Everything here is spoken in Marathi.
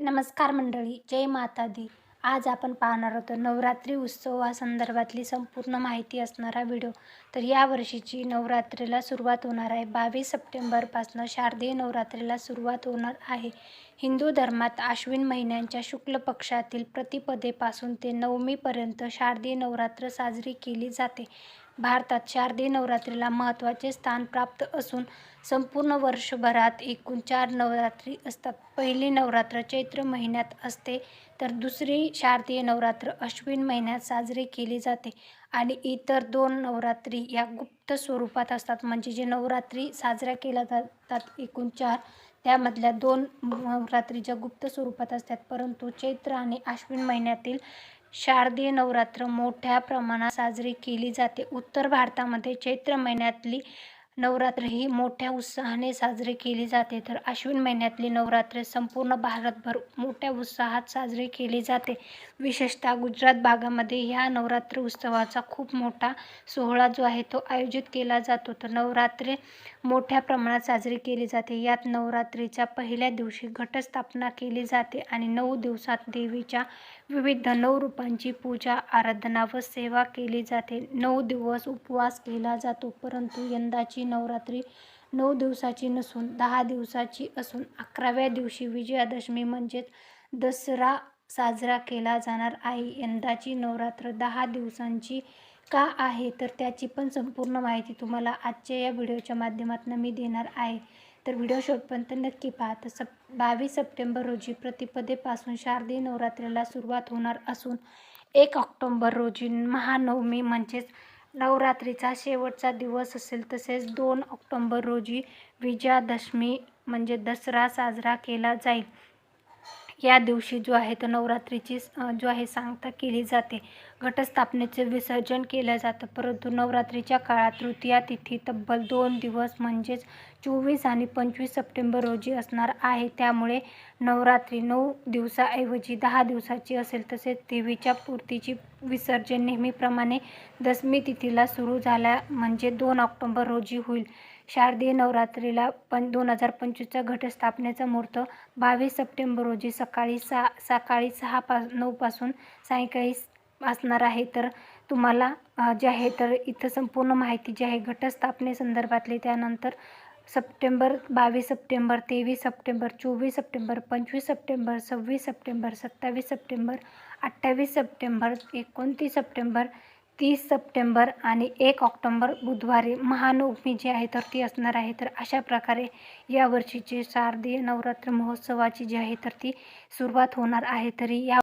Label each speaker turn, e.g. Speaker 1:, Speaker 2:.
Speaker 1: नमस्कार मंडळी जय माता दी. आज आपण पाहणार होतो नवरात्री उत्सवासंदर्भातली संपूर्ण माहिती असणारा व्हिडिओ. तर या वर्षीची नवरात्रीला सुरुवात होणार आहे. बावीस सप्टेंबरपासून शारदीय नवरात्रीला सुरुवात होणार आहे. हिंदू धर्मात आश्विन महिन्यांच्या शुक्ल पक्षातील प्रतिपदेपासून ते नवमीपर्यंत शारदीय नवरात्र साजरी केली जाते. भारतात शारदीय नवरात्रीला महत्त्वाचे स्थान प्राप्त असून संपूर्ण वर्षभरात एकूण चार नवरात्री असतात. पहिली नवरात्र चैत्र महिन्यात असते तर दुसरी शारदीय नवरात्र अश्विन महिन्यात साजरी केली जाते आणि इतर दोन नवरात्री या गुप्त स्वरूपात असतात. म्हणजे जे नवरात्री साजऱ्या केल्या जातात एकूण चार त्यामधल्या दोन नवरात्री ज्या गुप्त स्वरूपात असतात परंतु चैत्र आणि आश्विन महिन्यातील शारदीय नवरात्र मोठ्या प्रमाणात साजरी केली जाते. उत्तर भारतामध्ये चैत्र महिन्यातली नवरात्र ही मोठ्या उत्साहाने साजरी केली जाते. तर आश्विन महिन्यातली नवरात्र संपूर्ण भारतभर मोठ्या उत्साहात साजरी केली जाते. विशेषतः गुजरात भागामध्ये ह्या नवरात्र उत्सवाचा खूप मोठा सोहळा जो आहे तो आयोजित केला जातो. तर नवरात्र मोठ्या प्रमाणात साजरी केली जाते. यात नवरात्रीच्या पहिल्या दिवशी घटस्थापना केली जाते आणि नऊ दिवसात देवीच्या विविध नऊ रूपांची पूजा आराधना व सेवा केली जाते. नऊ दिवस उपवास केला जातो परंतु यंदाची नवरात्री नऊ दिवसाची नसून दहा दिवसाची असून अकराव्या दिवशी विजयादशमी म्हणजेच दसरा साजरा केला जाणार आहे. यंदाची नवरात्र दहा दिवसांची का आहे? तर त्याची पण संपूर्ण माहिती तुम्हाला आजच्या या व्हिडिओच्या माध्यमातून मी देणार आहे. तर व्हिडिओ शेवटपर्यंत नक्की पहा. तर सप बावीस सप्टेंबर रोजी प्रतिपदेपासून शारदीय नवरात्रीला सुरुवात होणार असून एक ऑक्टोंबर रोजी महानवमी म्हणजेच नवरात्रीचा शेवटचा दिवस असेल तसेच दोन ऑक्टोंबर रोजी विजयादशमी म्हणजे दसरा साजरा केला जाईल. या दिवशी जो आहे तो नवरात्रीची जो आहे सांगता केली जाते. घटस्थापनेचे विसर्जन केलं जातं. परंतु नवरात्रीच्या काळात तृतीया तिथी तब्बल दोन दिवस म्हणजेच चोवीस आणि पंचवीस सप्टेंबर रोजी असणार आहे. त्यामुळे नवरात्री नऊ दिवसाऐवजी दहा दिवसाची असेल तसेच देवीच्या पूर्तीची विसर्जन नेहमीप्रमाणे दशमी तिथीला सुरू झाल्या म्हणजे दोन ऑक्टोंबर रोजी होईल. शारदीय नवरात्रीला पण दोन हजार पंचवीसच्या घटस्थापनेचा मुहूर्त बावीस सप्टेंबर रोजी सकाळी सहा सकाळी सहा पा नऊपासून सायंकाळी असणार आहे. तर तुम्हाला जे आहे तर इथं संपूर्ण माहिती जी आहे घटस्थापनेसंदर्भातली त्यानंतर सप्टेंबर बावीस सप्टेंबर तेवीस सप्टेंबर चोवीस सप्टेंबर पंचवीस सप्टेंबर सव्वीस सप्टेंबर सत्तावीस सप्टेंबर अठ्ठावीस सप्टेंबर एकोणतीस सप्टेंबर तीस सप्टेंबर आणि एक ऑक्टोंबर बुधवारी महानवमी जी आहे तर ती असणार आहे. तर अशा प्रकारे यावर्षीची शारदीय नवरात्र महोत्सवाची जी आहे तर ती सुरुवात होणार आहे. तरी या